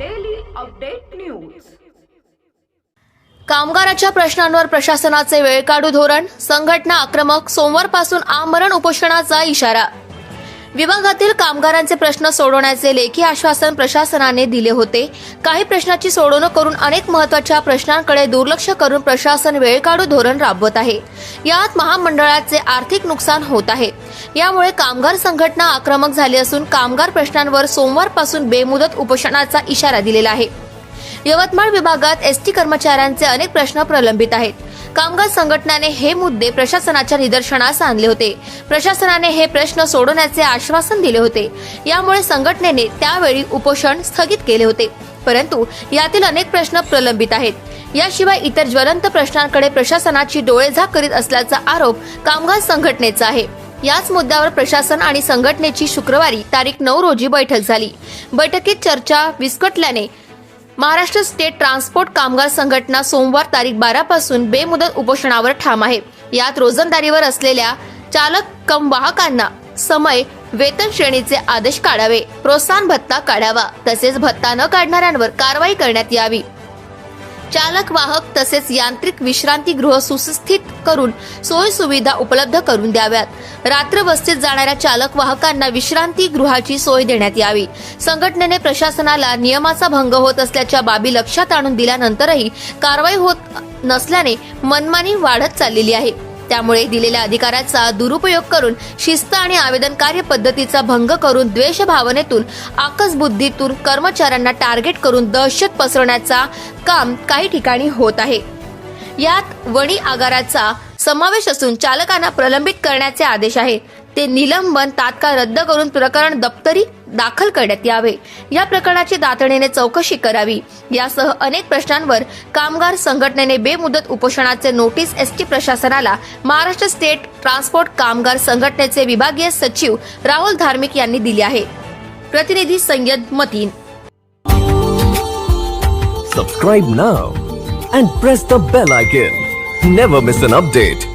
Update news कामगाराच्या प्रश्नांवर प्रशासनाचे वेळकाढू धोरण संघटना आक्रमक सोमवारपासून आमरण उपोषणाचा इशारा विभागातील कामगारांचे प्रश्न सोडवण्याचे लेखी आश्वासन प्रशासनाने दिले होते. काही प्रश्नाची सोडवणूक करून अनेक महत्त्वाच्या प्रश्नांकडे दुर्लक्ष करून प्रशासन वेळकाढू धोरण राबवत आहे. यात महामंडळाचे आर्थिक नुकसान होत आहे. यामुळे कामगार संघटना आक्रमक झाली असून कामगार प्रश्नांवर सोमवारपासून बेमुदत उपोषणाचा इशारा दिलेला आहे. यवतमाळ विभागात एसटी कर्मचाऱ्यांचे अनेक प्रश्न प्रलंबित आहेत. कामगार संघटनाने हे मुद्दे प्रशासनाच्या निदर्शनास आणले होते. प्रशासनाने हे प्रश्न सोडवण्याचे आश्वासन दिले होते. यामुळे संघटनेने त्यावेळी उपोषण स्थगित केले होते. परंतु यातील अनेक प्रश्न प्रलंबित आहेत. याशिवाय इतर ज्वलंत प्रश्नांकडे प्रशासनाची डोळेझाक करीत असल्याचा आरोप कामगार संघटनेचा आहे. याच मुद्द्यावर प्रशासन आणि संघटनेची शुक्रवारी तारीख नऊ रोजी बैठक झाली. बैठकीत चर्चा विस्कटल्याने महाराष्ट्र स्टेट ट्रान्सपोर्ट कामगार संघटना सोमवार तारीख बारा पासून बेमुदत उपोषणावर ठाम आहे. यात रोजंदारीवर असलेल्या चालक कम वाहकांना समय वेतन श्रेणीचे आदेश काढावे प्रोत्साहन भत्ता काढावा तसेच भत्ता न काढणाऱ्यांवर कारवाई करण्यात यावी. चालक वाहक तसेच यांत्रिक विश्रांती गृह सुस्थित करून सोयी सुविधा उपलब्ध करून द्याव्यात. रात्र वस्तीत जाणाऱ्या चालक वाहकांना विश्रांती गृहाची सोय देण्यात यावी. संघटनेने प्रशासनाला नियमाचा भंग होत असल्याच्या बाबी लक्षात आणून दिल्यानंतरही कारवाई होत नसल्याने मनमानी वाढत चाललेली आहे. त्यामुळे दिलेल्या अधिकाराचा दुरुपयोग करून शिस्त आणि आवेदन कार्य पद्धतीचा भंग करून द्वेष भावनेतून कर्मचाऱ्यांना टार्गेट करून दहशत पसरवण्याचा काम काही ठिकाणी होत आहे. यात वणी आगाराचा समावेश असून चालकांना प्रलंबित करण्याचे आदेश आहे. ते निलंबन तात्काळ रद्द करून प्रकरण दप्तरी दाखल करण्यात यावे. या प्रकरणाची तातडीने चौकशी करावी. यासह अनेक प्रश्नांवर कामगार संघटनेने बेमुदत उपोषणाचे नोटीस एस टी प्रशासनाला महाराष्ट्र स्टेट ट्रान्सपोर्ट कामगार संघटनेचे विभागीय सचिव राहुल धार्मिक यांनी दिली आहे. प्रतिनिधी Sayyad Mateen. Subscribe now and press the bell icon never miss an update